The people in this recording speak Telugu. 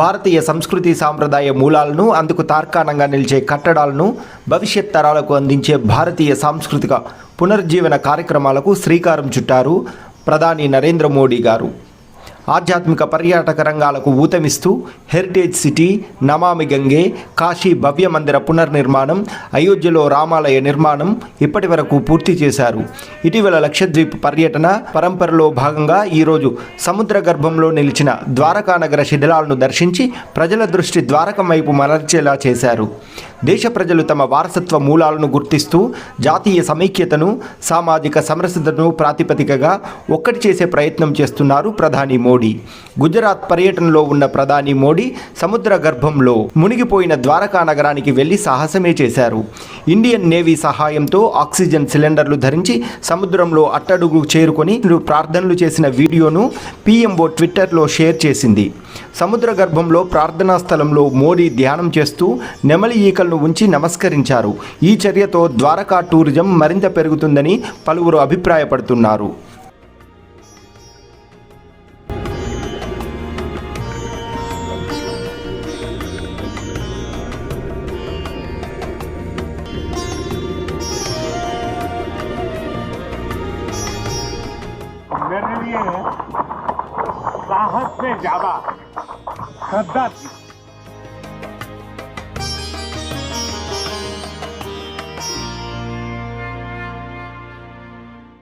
భారతీయ సంస్కృతి సాంప్రదాయ మూలాలను అందుకు తార్కాణంగా నిలిచే కట్టడాలను భవిష్యత్ తరాలకు అందించే భారతీయ సాంస్కృతిక పునర్జీవన కార్యక్రమాలకు శ్రీకారం చుట్టారు ప్రధాని నరేంద్ర మోడీ గారు. ఆధ్యాత్మిక పర్యాటక రంగాలకు ఊతమిస్తూ హెరిటేజ్ సిటీ నమామి గంగే కాశీ భవ్య మందిర పునర్నిర్మాణం అయోధ్యలో రామాలయ నిర్మాణం ఇప్పటి వరకు పూర్తి చేశారు. ఇటీవల లక్షద్వీప్ పర్యటన పరంపరలో భాగంగా ఈరోజు సముద్ర గర్భంలో నిలిచిన ద్వారకానగర శిథిలాలను దర్శించి ప్రజల దృష్టి ద్వారకం వైపు మరల్చేలా చేశారు. దేశ ప్రజలు తమ వారసత్వ మూలాలను గుర్తిస్తూ జాతీయ సమైక్యతను సామాజిక సమరసతను ప్రాతిపదికగా ఒక్కటి చేసే ప్రయత్నం చేస్తున్నారు ప్రధాని మోడీ. గుజరాత్ పర్యటనలో ఉన్న ప్రధాని మోడీ సముద్ర గర్భంలో మునిగిపోయిన ద్వారకా నగరానికి వెళ్ళి సాహసమే చేశారు. ఇండియన్ నేవీ సహాయంతో ఆక్సిజన్ సిలిండర్లు ధరించి సముద్రంలో అట్టడుగు చేరుకొని ప్రార్థనలు చేసిన వీడియోను పీఎంఓ ట్విట్టర్లో షేర్ చేసింది. సముద్ర గర్భంలో ప్రార్థనా స్థలంలో మోడీ ధ్యానం చేస్తూ నెమలి ఈకలను ఉంచి నమస్కరించారు ఈ చర్యతో ద్వారకా టూరిజం మరింత పెరుగుతుందని పలువురు అభిప్రాయపడుతున్నారు मेरे लिए साहस से ज्यादा श्रद्धा थी